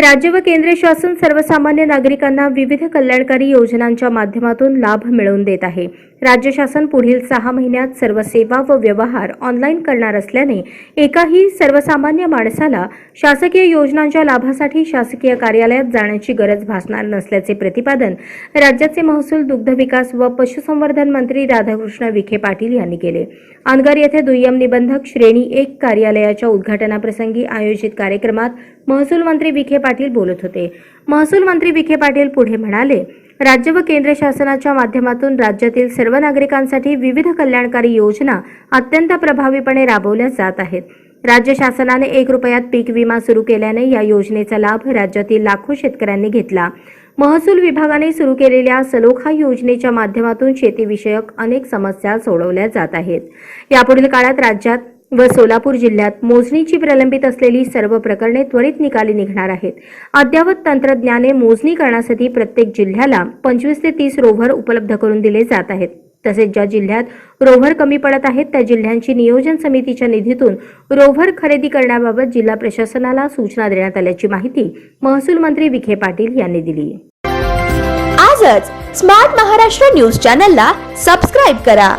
राज्य व केंद्र शासन सर्वसामान्य नागरिकांना विविध कल्याणकारी योजनांच्या माध्यमातून लाभ मिळवून देत आहे. राज्य शासन पुढील सहा महिन्यात सर्व सेवा व व्यवहार ऑनलाईन करणार असल्याने एकाही सर्वसामान्य माणसाला शासकीय योजनांच्या लाभासाठी शासकीय कार्यालयात जाण्याची गरज भासणार नसल्याचे प्रतिपादन राज्याचे महसूल दुग्ध विकास व पशुसंवर्धन मंत्री राधाकृष्ण विखे पाटील यांनी केले. अनगर येथे दुय्यम निबंधक श्रेणी एक कार्यालयाच्या उद्घाटनाप्रसंगी आयोजित कार्यक्रमात महसूल मंत्री विखे पाटील बोलत होते. महसूल मंत्री विखे पाटील पुढे म्हणाले राज्य व केंद्र शासनाच्या माध्यमातून राज्यातील सर्व नागरिकांसाठी विविध कल्याणकारी योजना अत्यंत प्रभावीपणे राबवल्या जात आहेत. राज्य शासनाने एक रुपयात पीक विमा सुरू केल्याने या योजनेचा लाभ राज्यातील लाखो शेतकऱ्यांनी घेतला. महसूल विभागाने सुरू केलेल्या सलोखा योजनेच्या माध्यमातून शेतीविषयक अनेक समस्या सोडवल्या जात आहेत. यापुढील काळात राज्यात व सोलापूर जिल्ह्यात मोजणीची प्रलंबित असलेली सर्व प्रकरणे त्वरित निकाली निघणार आहेत. अद्ययावत तंत्रज्ञाने मोजणी करण्यासाठी प्रत्येक जिल्ह्याला पंचवीस ते तीस रोव्हर उपलब्ध करून दिले जात आहेत. तसेच ज्या जिल्ह्यात रोव्हर कमी पडत आहेत त्या जिल्ह्यांची नियोजन समितीच्या निधीतून रोव्हर खरेदी करण्याबाबत जिल्हा प्रशासनाला सूचना देण्यात आल्याची माहिती महसूल मंत्री विखे पाटील यांनी दिली. आजच स्मार्ट महाराष्ट्र न्यूज चॅनलला सबस्क्राईब करा.